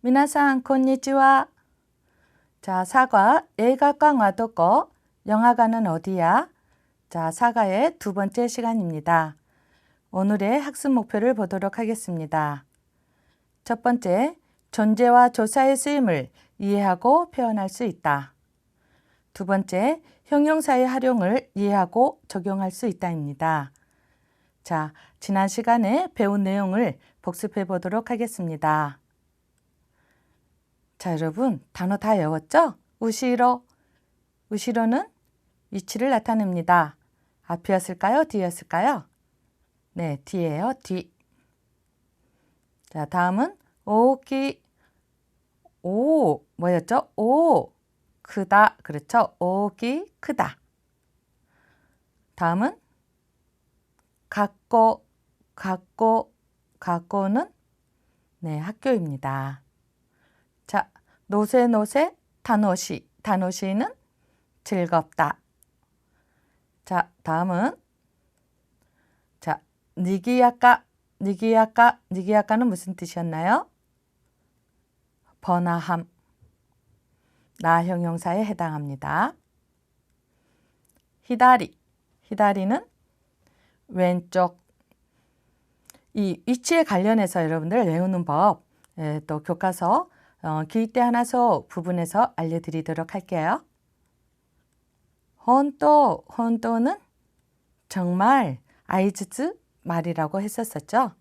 미나상 콘니치와 자, 사과 예가강 와도고 영화관은 어디야? 자, 사과의 두 번째 시간입니다. 오늘의 학습 목표를 보도록 하겠습니다. 첫 번째, 존재와 조사의 쓰임을 이해하고 표현할 수 있다. 두 번째, 형용사의 활용을 이해하고 적용할 수 있다입니다. 자, 지난 시간에 배운 내용을 복습해 보도록 하겠습니다. 자, 여러분, 단어 다 외웠죠? 우시로. 우시로는 위치를 나타냅니다. 앞이었을까요? 뒤였을까요? 네, 뒤에요. 뒤. 자, 다음은 오기. 오, 뭐였죠? 오, 크다. 그렇죠? 오기, 크다. 다음은 갖고, 갖고, 갖고는 네, 학교입니다. 자, 노세, 노세, 다노시, 다노시는 즐겁다. 자, 다음은 자, 니기야까, 니기야까, 니기야까는 무슨 뜻이었나요? 번화함. 나 형용사에 해당합니다. 히다리. 히다리는 왼쪽. 이 위치에 관련해서 여러분들 외우는 법, 예, 또 교과서 어, 기대 하나서 부분에서 알려드리도록 할게요. 혼또, 혼또는 정말 아이즈즈 말이라고 했었었죠.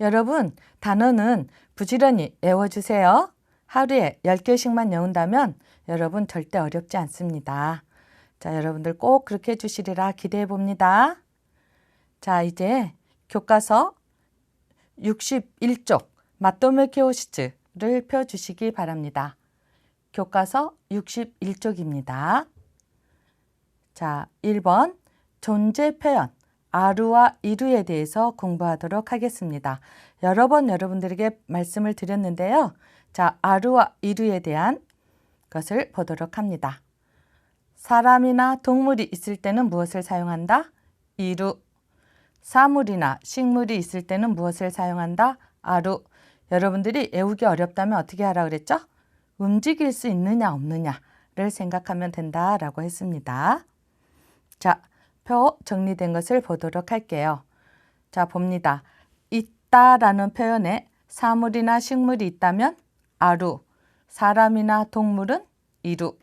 여러분, 단어는 부지런히 외워주세요. 하루에 10개씩만 외운다면 여러분 절대 어렵지 않습니다. 자, 여러분들 꼭 그렇게 해주시리라 기대해 봅니다. 자, 이제 교과서 61쪽 마토메케오시츠를 펴주시기 바랍니다. 교과서 61쪽입니다. 자, 1번 존재 표현 아루와 이루에 대해서 공부하도록 하겠습니다. 여러 번 여러분들에게 말씀을 드렸는데요. 자, 아루와 이루에 대한 것을 보도록 합니다. 사람이나 동물이 있을 때는 무엇을 사용한다? 이루. 사물이나 식물이 있을 때는 무엇을 사용한다? 아루. 여러분들이 외우기 어렵다면 어떻게 하라 그랬죠? 움직일 수 있느냐 없느냐를 생각하면 된다라고 했습니다. 자, 표 정리된 것을 보도록 할게요. 자, 봅니다. 있다라는 표현에 사물이나 식물이 있다면 아루, 사람이나 동물은 이루.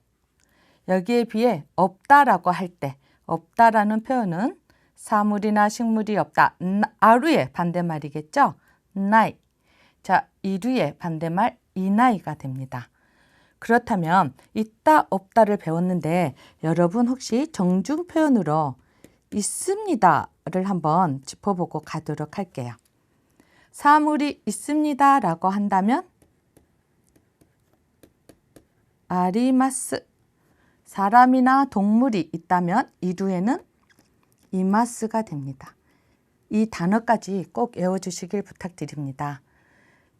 여기에 비해 없다라고 할 때, 없다라는 표현은 사물이나 식물이 없다. 아루의 반대말이겠죠? 나이. 자, 이루의 반대말 이나이가 됩니다. 그렇다면 있다 없다를 배웠는데 여러분 혹시 정중 표현으로 있습니다를 한번 짚어보고 가도록 할게요. 사물이 있습니다라고 한다면 아리마스 사람이나 동물이 있다면 이루에는 이마스가 됩니다. 이 단어까지 꼭 외워주시길 부탁드립니다.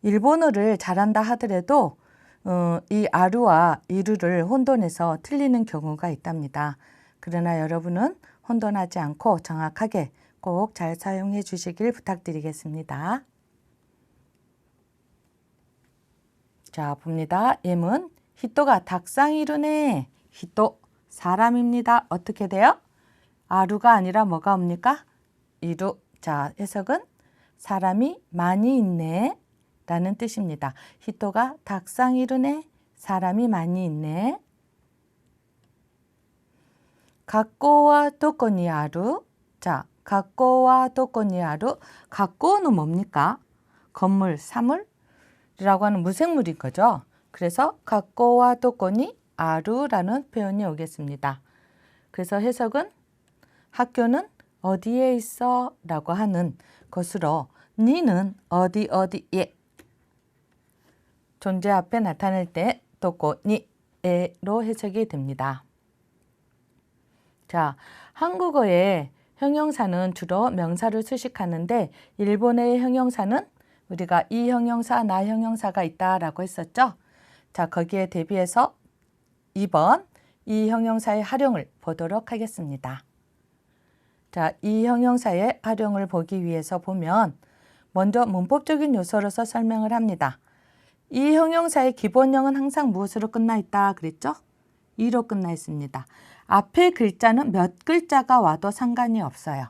일본어를 잘한다 하더라도 어, 이 아루와 이루를 혼돈해서 틀리는 경우가 있답니다. 그러나 여러분은 혼돈하지 않고 정확하게 꼭 잘 사용해 주시길 부탁드리겠습니다. 자, 봅니다. 예문. 히토가 닭상이루네. 히토. 사람입니다. 어떻게 돼요? 아루가 아니라 뭐가 옵니까? 이루. 자, 해석은 사람이 많이 있네. 라는 뜻입니다. 히토가 닭상이루네. 사람이 많이 있네. 각고와 도코니 아루. 자, 각고와 도코니 아루. 각고는 뭡니까? 건물, 사물이라고 하는 무생물인 거죠. 그래서 각고와 도코니 아루라는 표현이 오겠습니다. 그래서 해석은 학교는 어디에 있어? 라고 하는 것으로 니는 어디 어디에 존재 앞에 나타낼 때 도코니에로 해석이 됩니다. 자, 한국어의 형용사는 주로 명사를 수식하는데 일본의 형용사는 우리가 이 형용사, 나 형용사가 있다라고 했었죠. 자, 거기에 대비해서 2번 이 형용사의 활용을 보도록 하겠습니다. 자, 이 형용사의 활용을 보기 위해서 보면 먼저 문법적인 요소로서 설명을 합니다. 이 형용사의 기본형은 항상 무엇으로 끝나 있다 그랬죠? 이로 끝나 있습니다. 앞에 글자는 몇 글자가 와도 상관이 없어요.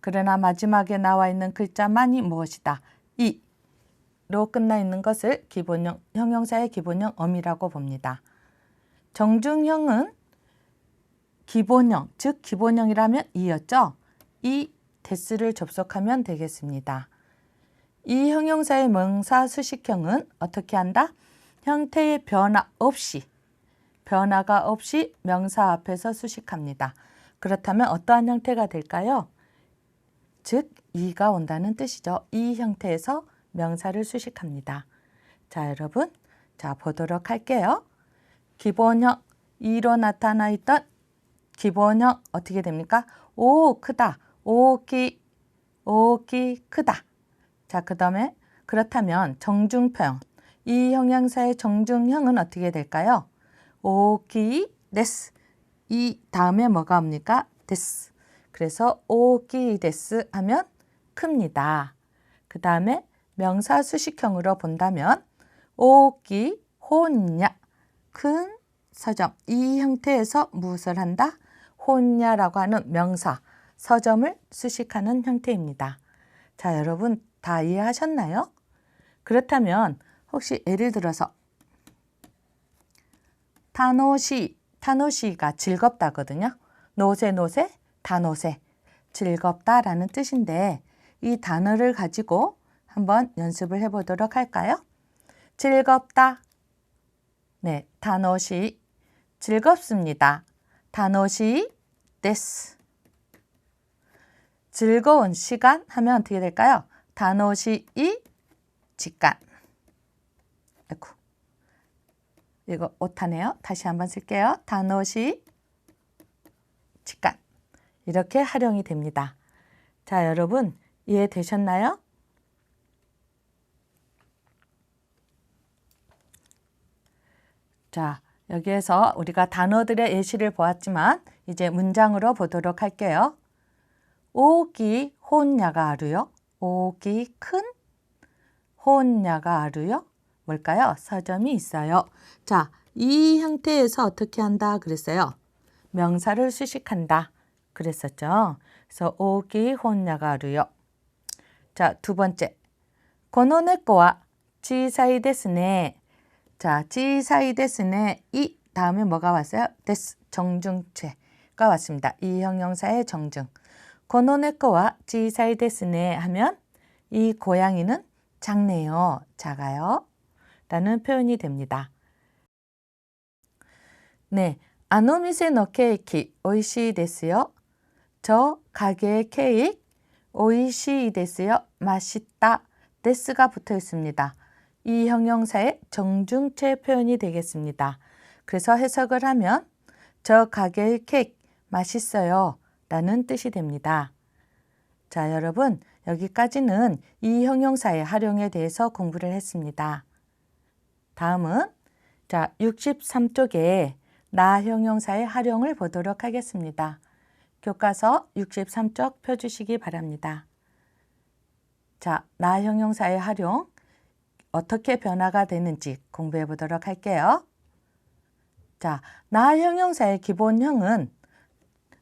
그러나 마지막에 나와 있는 글자만이 무엇이다? 이로 끝나 있는 것을 기본형, 형용사의 기본형 엄이라고 봅니다. 정중형은 기본형, 즉 기본형이라면 이였죠? 이 데스를 접속하면 되겠습니다. 이 형용사의 명사 수식형은 어떻게 한다? 형태의 변화 없이 변화가 없이 명사 앞에서 수식합니다. 그렇다면 어떠한 형태가 될까요? 즉 이가 온다는 뜻이죠. 이 형태에서 명사를 수식합니다. 자, 여러분. 자, 보도록 할게요. 기본형 이로 나타나 있던 기본형 어떻게 됩니까? 오, 크다. 오기 오기 크다. 자, 그 다음에 그렇다면 정중표현 이 형용사의 정중형은 어떻게 될까요? 오기 데스 이 다음에 뭐가 옵니까? 데스 그래서 오기 데스 하면 큽니다. 그 다음에 명사 수식형으로 본다면 오기 혼냐 큰 서점 이 형태에서 무엇을 한다? 혼냐라고 하는 명사 서점을 수식하는 형태입니다. 자 여러분 다 이해하셨나요? 그렇다면 혹시 예를 들어서 타노시, 타노시가 즐겁다거든요. 노세 노세, 다노세, 즐겁다라는 뜻인데 이 단어를 가지고 한번 연습을 해보도록 할까요? 즐겁다. 네, 타노시, 즐겁습니다. 타노시 데스. 즐거운 시간 하면 어떻게 될까요? 타노시 이 직간. 아이고. 이거 오타네요. 다시 한번 쓸게요. 단어시 직간 이렇게 활용이 됩니다. 자, 여러분 이해되셨나요? 자, 여기에서 우리가 단어들의 예시를 보았지만 이제 문장으로 보도록 할게요. 오기 혼야가 아루요. 오기 큰 혼야가 아루요. 뭘까요? 서점이 있어요. 자, 이 형태에서 어떻게 한다 그랬어요? 명사를 수식한다 그랬었죠. 그래서 오기 혼야가루요. 자, 두 번째. 고노네코와 지사이 데스네. 자, 지사이 데스네. 이 다음에 뭐가 왔어요? 데스 정중체가 왔습니다. 이 형용사의 정중. 고노네코와 지사이 데스네 하면 이 고양이는 작네요. 작아요. 라는 표현이 됩니다. 네, 아노미세노 케이크 오이시 데스요. 저 가게의 케이크 오이시 데스요. 맛있다. 데스가 붙어 있습니다. 이 형용사의 정중체 표현이 되겠습니다. 그래서 해석을 하면 저 가게의 케이크 맛있어요. 라는 뜻이 됩니다. 자, 여러분, 여기까지는 이 형용사의 활용에 대해서 공부를 했습니다. 다음은 자 63쪽에 나 형용사의 활용을 보도록 하겠습니다. 교과서 63쪽 펴주시기 바랍니다. 자, 나 형용사의 활용 어떻게 변화가 되는지 공부해 보도록 할게요. 자, 나 형용사의 기본형은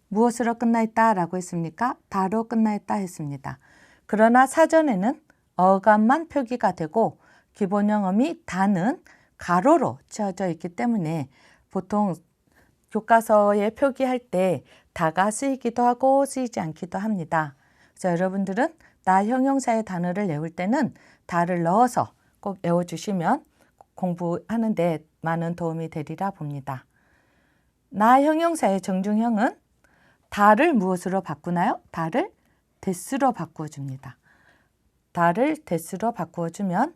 무엇으로 끝나 있다 라고 했습니까? 다로 끝나 있다 했습니다. 그러나 사전에는 어감만 표기가 되고 기본 영음이 다는 가로로 치어져 있기 때문에 보통 교과서에 표기할 때 다가 쓰이기도 하고 쓰이지 않기도 합니다. 그래서 여러분들은 나 형용사의 단어를 외울 때는 다를 넣어서 꼭 외워주시면 공부하는 데 많은 도움이 되리라 봅니다. 나 형용사의 정중형은 다를 무엇으로 바꾸나요? 다를 데스로 바꾸어 줍니다. 다를 데스로 바꾸어 주면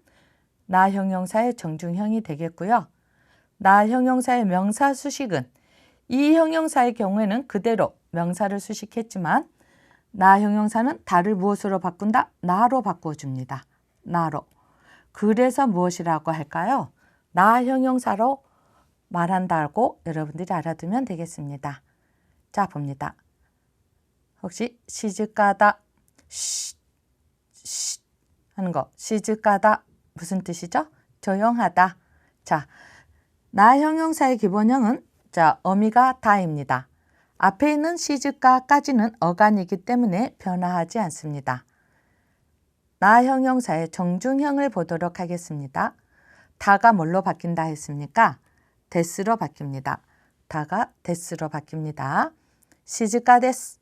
나 형용사의 정중형이 되겠고요. 나 형용사의 명사 수식은 이 형용사의 경우에는 그대로 명사를 수식했지만 나 형용사는 다를 무엇으로 바꾼다? 나로 바꿔줍니다. 나로. 그래서 무엇이라고 할까요? 나 형용사로 말한다고 여러분들이 알아두면 되겠습니다. 자, 봅니다. 혹시 시즈가다, 쉿, 쉿 하는 거, 시즈가다 무슨 뜻이죠? 조용하다. 자, 나 형용사의 기본형은 자, 어미가 다입니다. 앞에 있는 시즈가까지는 어간이기 때문에 변화하지 않습니다. 나 형용사의 정중형을 보도록 하겠습니다. 다가 뭘로 바뀐다 했습니까? 데스로 바뀝니다. 다가 데스로 바뀝니다. 시즈가 데스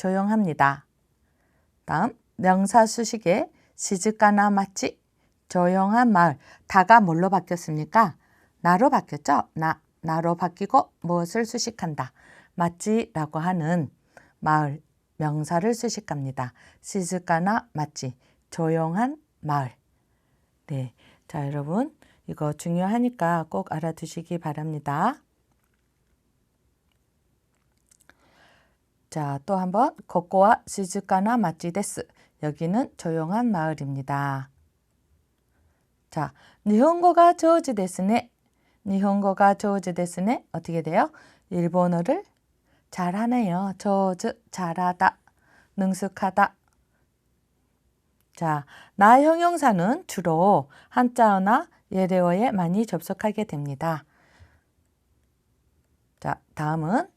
조용합니다. 다음 명사 수식에 시즈가나 마치 조용한 마을 다가 뭘로 바뀌었습니까? 나로 바뀌었죠? 나 나로 바뀌고 무엇을 수식한다. 마치라고 하는 마을 명사를 수식합니다. 시즈가나 마치 조용한 마을. 네. 자, 여러분 이거 중요하니까 꼭 알아두시기 바랍니다. 자, 또 한번 코코와 시즈카나 마치 데스. 여기는 조용한 마을입니다. 자, 니혼고가 조지 데스네. 니혼고가 조지 데스네. 어떻게 돼요? 일본어를 잘하네요. 조즈 잘하다. 능숙하다. 자, 나 형용사는 주로 한자어나 예래어에 많이 접속하게 됩니다. 자, 다음은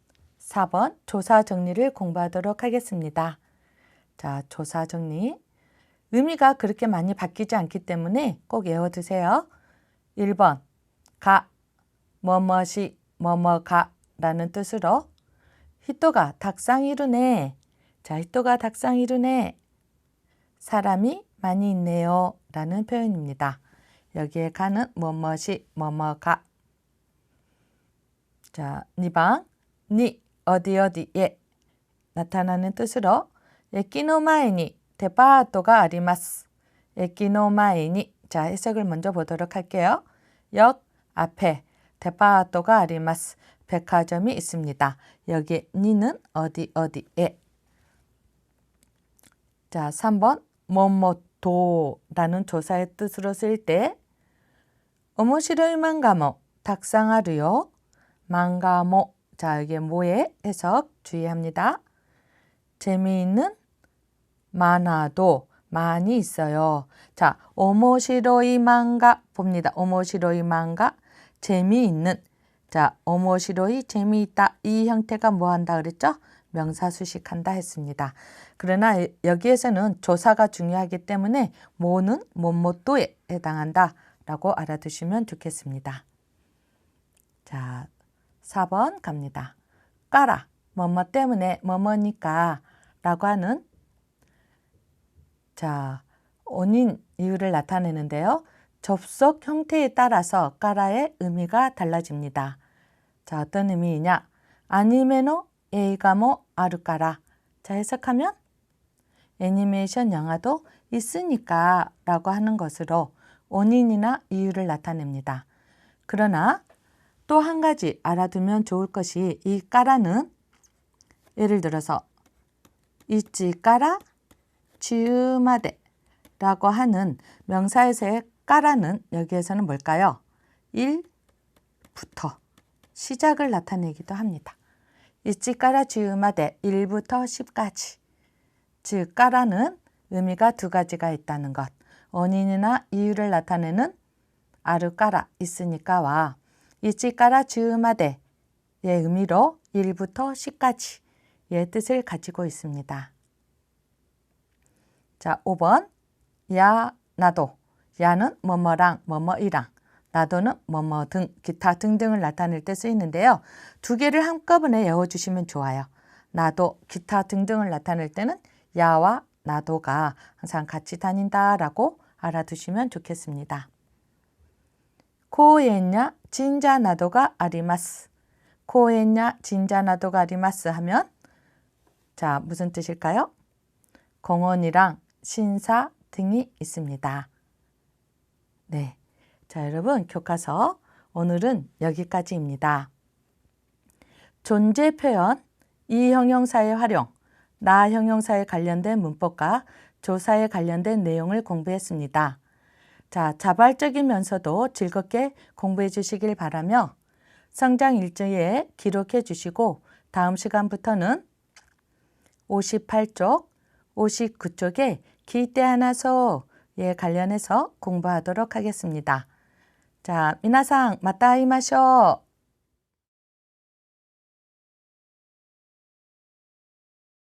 4번 조사 정리를 공부하도록 하겠습니다. 자, 조사 정리. 의미가 그렇게 많이 바뀌지 않기 때문에 꼭 외워두세요. 1번 가, 뭐뭐시, 뭐뭐가 라는 뜻으로 히토가 닭상 이루네. 자, 히토가 닭상 이루네. 사람이 많이 있네요. 라는 표현입니다. 여기에 가는 뭐뭐시, 뭐뭐가. 자, 2번 니, 어디 어디에 나타나는 뜻으로 에키노마에니 데파토가 아리마스. 에키노마에니 자 해석을 먼저 보도록 할게요. 역 앞에 데파토가 아리마스. 백화점이 있습니다. 여기 니는 어디 어디에 자 3번 뭐뭐도라는 조사의 뜻으로 쓸때 오모시로이 망가모 닭상하루요 망가모 자 여기 뭐에 해석 주의합니다. 재미있는 만화도 많이 있어요. 자, 오모시로이 망가 봅니다. 오모시로이 망가 재미있는 자, 오모시로이 재미있다 이 형태가 뭐 한다 그랬죠? 명사 수식한다 했습니다. 그러나 여기에서는 조사가 중요하기 때문에 뭐는 뭐뭐도에 해당한다 라고 알아두시면 좋겠습니다. 자, 4번 갑니다. 까라, 뭐뭐 때문에 뭐뭐니까 라고 하는 자, 원인 이유를 나타내는데요. 접속 형태에 따라서 까라의 의미가 달라집니다. 자, 어떤 의미이냐? 아니메노 에이가모 아르까라. 자, 해석하면 애니메이션 영화도 있으니까 라고 하는 것으로 원인이나 이유를 나타냅니다. 그러나 또 한 가지 알아두면 좋을 것이 이 까라는 예를 들어서 이치 까라 지으마데 라고 하는 명사에서의 까라는 여기에서는 뭘까요? 1부터 시작을 나타내기도 합니다. 이치 까라 지으마데 1부터 10까지 즉 까라는 의미가 두 가지가 있다는 것 원인이나 이유를 나타내는 아르까라 있으니까와 이치까라 즈마데의 의미로 1부터 10까지 의 뜻을 가지고 있습니다. 자, 5번 야, 나도 야는 뭐뭐랑 뭐뭐이랑 나도는 뭐뭐 등 기타 등등을 나타낼 때 쓰이는데요. 두 개를 한꺼번에 외워주시면 좋아요. 나도 기타 등등을 나타낼 때는 야와 나도가 항상 같이 다닌다라고 알아두시면 좋겠습니다. 코엔냐 진자 나도가 아리마스. 코엔냐 진자 나도가 아리마스 하면 자 무슨 뜻일까요? 공원이랑 신사 등이 있습니다. 네. 자, 여러분 교과서 오늘은 여기까지입니다. 존재 표현, 이 형용사의 활용, 나 형용사에 관련된 문법과 조사에 관련된 내용을 공부했습니다. 자, 자발적이면서도 즐겁게 공부해 주시길 바라며 성장 일지에 기록해 주시고 다음 시간부터는 58쪽, 59쪽에 기대 하나 서에 관련해서 공부하도록 하겠습니다. 자, 미나상, 맞다 이마쇼.